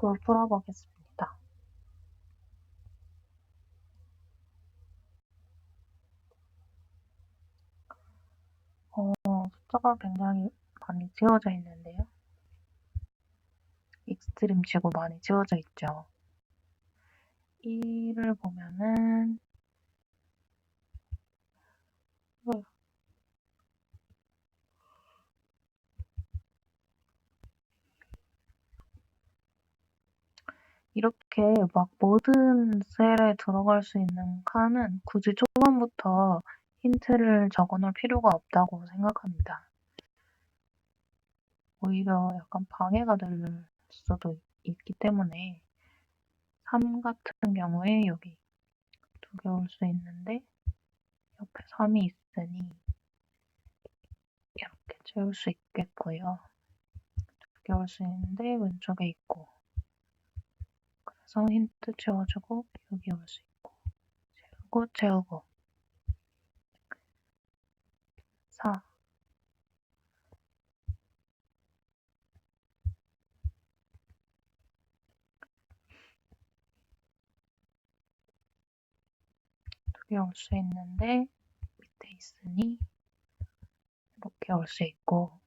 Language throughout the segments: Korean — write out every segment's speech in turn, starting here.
그 풀어보겠습니다. 어, 숫자가 굉장히 많이 지워져 있는데요. 익스트림 치고 많이 지워져 있죠. 1을 보면은 어. 이렇게 막 모든 셀에 들어갈 수 있는 칸은 굳이 초반부터 힌트를 적어 놓을 필요가 없다고 생각합니다. 오히려 약간 방해가 될 수도 있기 때문에 3 같은 경우에 여기 두 개 올 수 있는데 옆에 3이 있으니 이렇게 채울 수 있겠고요. 두 개 올 수 있는데 왼쪽에 있고 그래서 힌트 채워주고 여기 올 수 있고. 채우고 채우고. 4두개올수 있는데 밑에 있으니 이렇게 올 수 있고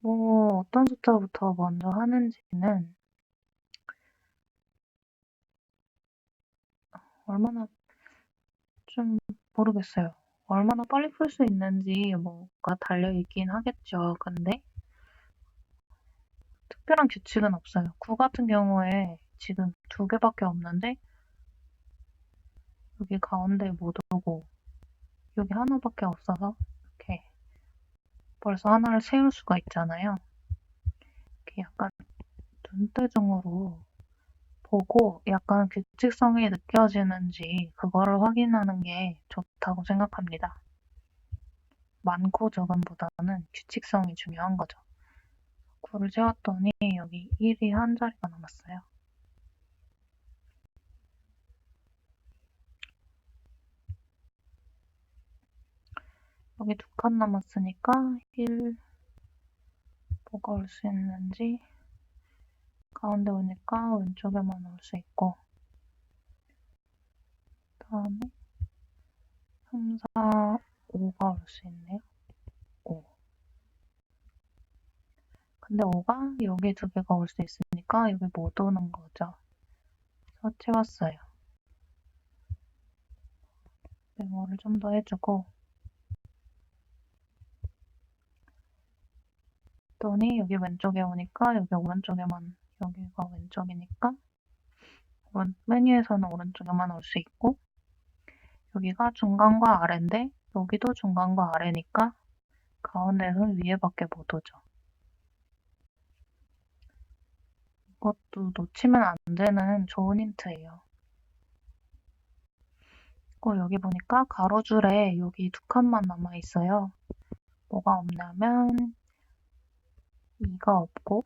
뭐 어떤 숫자부터 먼저 하는지는 얼마나 좀 모르겠어요. 얼마나 빨리 풀 수 있는지 뭐가 달려 있긴 하겠죠. 근데 특별한 규칙은 없어요. 9 같은 경우에 지금 두 개밖에 없는데 여기 가운데 못 오고 여기 하나밖에 없어서 벌써 하나를 세울 수가 있잖아요. 이렇게 약간 눈대중으로 보고 약간 규칙성이 느껴지는지 그거를 확인하는 게 좋다고 생각합니다. 많고 적음보다는 규칙성이 중요한 거죠. 9를 채웠더니 여기 1이 한 자리가 남았어요. 여기 두 칸 남았으니까 1 뭐가 올 수 있는지 가운데 오니까 왼쪽에만 올 수 있고 다음에 3, 4, 5가 올 수 있네요. 5 근데 5가 여기 두 개가 올 수 있으니까 여기 못 오는 거죠. 그래서 채웠어요. 메모를 좀 더 해주고 그랬더니 여기 왼쪽에 오니까 여기 오른쪽에만 여기가 왼쪽이니까 오른, 메뉴에서는 오른쪽에만 올 수 있고 여기가 중간과 아래인데 여기도 중간과 아래니까 가운데에서는 위에밖에 못 오죠. 이것도 놓치면 안 되는 좋은 힌트예요. 그리고 여기 보니까 가로줄에 여기 두 칸만 남아 있어요. 뭐가 없냐면 2가 없고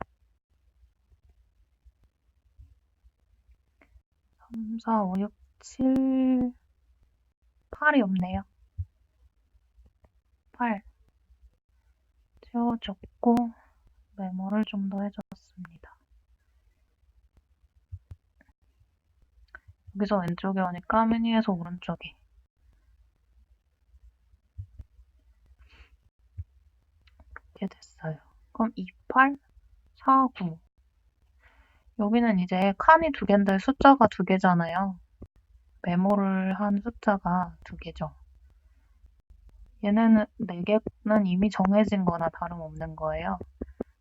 3, 4, 5, 6, 7, 8이 없네요. 8 채워줬고 메모를 좀 더 해줬습니다. 여기서 왼쪽에 오니까 메뉴에서 오른쪽에 이렇게 됐어요. 그럼 28, 49 여기는 이제 칸이 두 개인데 숫자가 두 개잖아요. 메모를 한 숫자가 두 개죠. 얘네는 네 개는 이미 정해진 거나 다름없는 거예요.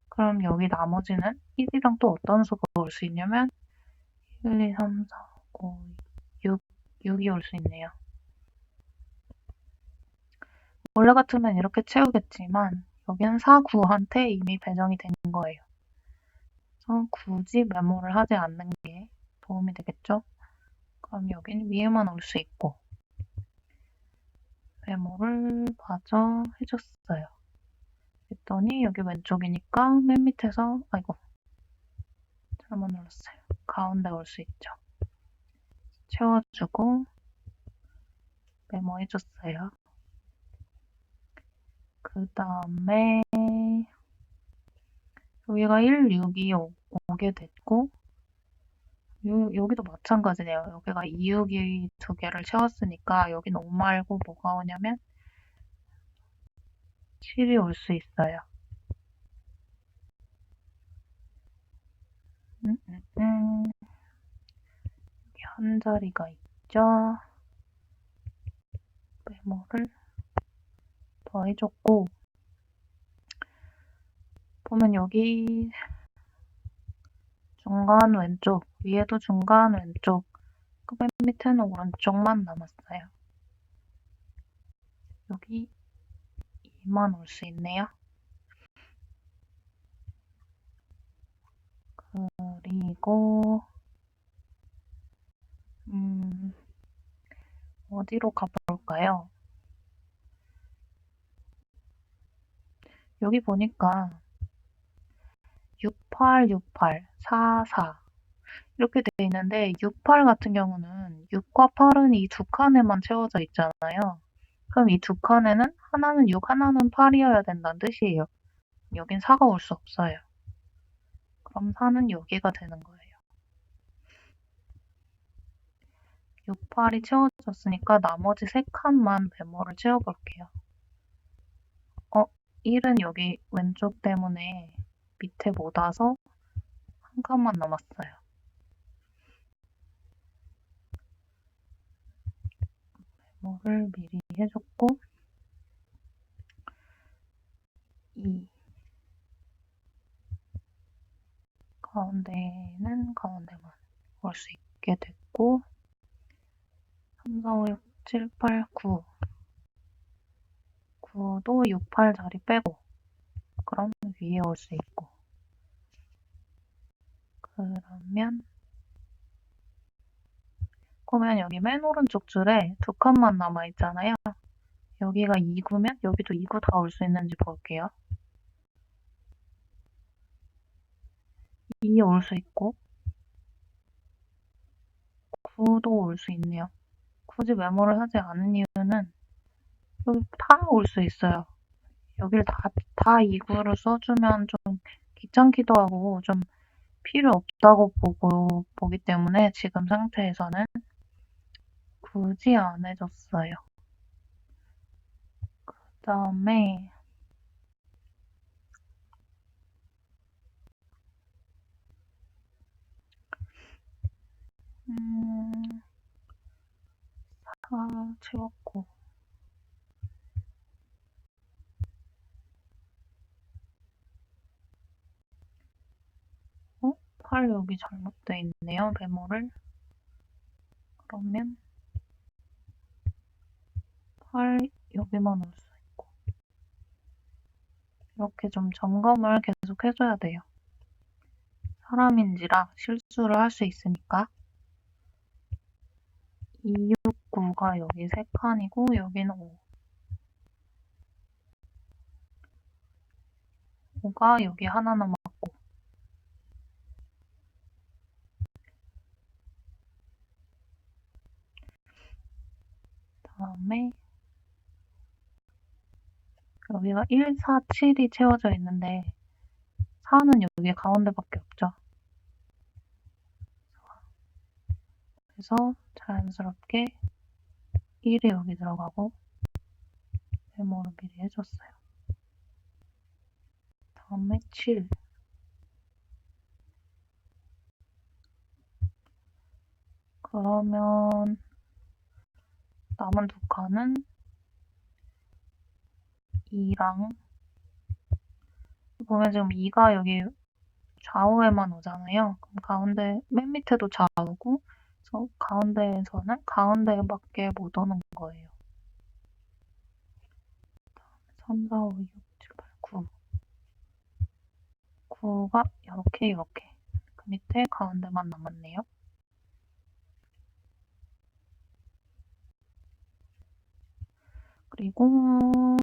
그럼 여기 나머지는 1이랑 또 어떤 수가 올 수 있냐면 1, 2, 3, 4, 5, 6, 6이 올 수 있네요. 원래 같으면 이렇게 채우겠지만 여기는 4, 9한테 이미 배정이 된 거예요. 그래서 굳이 메모를 하지 않는 게 도움이 되겠죠? 그럼 여기는 위에만 올 수 있고 메모를 마저 해줬어요. 그랬더니 여기 왼쪽이니까 맨 밑에서 아이고 잘못 눌렀어요. 가운데 올 수 있죠. 채워주고 메모해줬어요. 그 다음에 여기가 1, 6이 오, 오게 됐고 요, 여기도 마찬가지네요. 여기가 2, 6이 두 개를 채웠으니까 여기는 5 말고 뭐가 오냐면 7이 올 수 있어요. 음, 음, 음. 여기 한 자리가 있죠. 메모를 더해줬고 보면 여기 중간 왼쪽, 위에도 중간 왼쪽, 그 맨 밑에는 오른쪽만 남았어요. 여기 2만 올 수 있네요. 그리고 음, 어디로 가볼까요? 여기 보니까 68, 68, 4, 4 이렇게 돼 있는데 68 같은 경우는 6과 8은 이 두 칸에만 채워져 있잖아요. 그럼 이 두 칸에는 하나는 6, 하나는 8이어야 된다는 뜻이에요. 여긴 4가 올 수 없어요. 그럼 4는 여기가 되는 거예요. 6, 8이 채워졌으니까 나머지 세 칸만 메모를 채워볼게요. 어, 1은 여기 왼쪽 때문에 밑에 못 와서 한 칸만 남았어요. 메모를 미리 해줬고 2 가운데는 가운데만 올 수 있게 됐고 3, 4, 5, 6, 7, 8, 9 9도 6, 8 자리 빼고 그럼 위에 올 수 있고 그러면 그러면 여기 맨 오른쪽 줄에 두 칸만 남아 있잖아요. 여기가 2구면 여기도 2구 다 올 수 있는지 볼게요. 2 올 수 있고 9도 올 수 있네요. 굳이 메모를 하지 않은 이유는 여기 다 올 수 있어요. 여기를 다, 다 2구를 써주면 좀 귀찮기도 하고 좀 필요 없다고 보고, 보기 때문에 지금 상태에서는 굳이 안 해줬어요. 그 다음에 음, 다 채웠고 어? 8 여기 잘못돼 있네요, 메모를. 그러면 8 여기만 올 수 있고 이렇게 좀 점검을 계속 해줘야 돼요. 사람인지라 실수를 할 수 있으니까 2, 6, 9가 여기 3칸이고 여기는 5 5가 여기 하나 남았고 다음에 여기가 1, 4, 7이 채워져 있는데 4는 여기 가운데밖에 없죠. 그래서 자연스럽게 1이 여기 들어가고 메모를 미리 해줬어요. 다음에 7 그러면 남은 두 칸은 2랑 보면 지금 2가 여기 좌우에만 오잖아요. 그럼 가운데 맨 밑에도 좌우고 그래서 가운데에서는 가운데밖에 못 오는 거예요. 3, 4, 5, 6, 7, 8, 9 9가 이렇게 이렇게 그 밑에 가운데만 남았네요. 그리고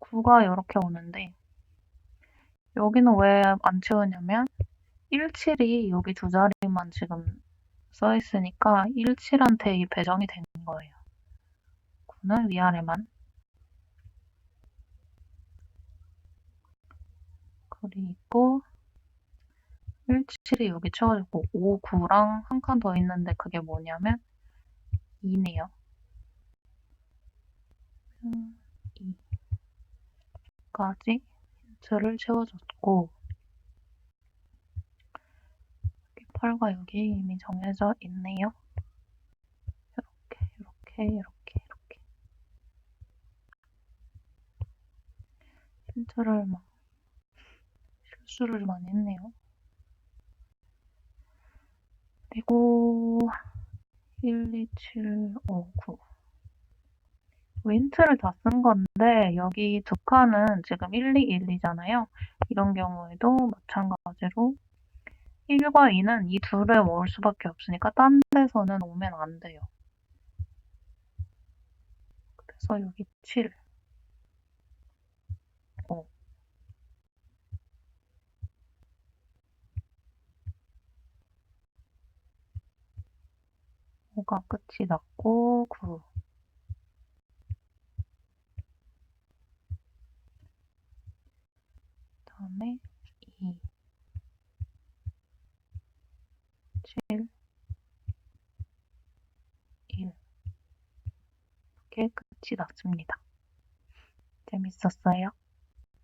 9가 이렇게 오는데 여기는 왜 안 채우냐면 17이 여기 두 자리만 지금 써 있으니까 17한테 이 배정이 된 거예요. 9는 위아래만 그리고 1, 7이 여기 채워지고 5, 9랑 한 칸 더 있는데 그게 뭐냐면 2네요. 2까지 힌트를 채워줬고 여기 8과 여기 이미 정해져 있네요. 이렇게 이렇게 이렇게 이렇게 힌트를 막 실수를 많이 했네요. 그리고 1, 2, 7, 5, 9 힌트를 다 쓴 건데 여기 두 칸은 지금 1, 2, 1, 2잖아요. 이런 경우에도 마찬가지로 1과 2는 이 둘에 올 수밖에 없으니까 딴 데서는 오면 안 돼요. 그래서 여기 7, 5 5가 끝이 났고 9 다음에 2 7 1 이렇게 끝이 났습니다. 재밌었어요?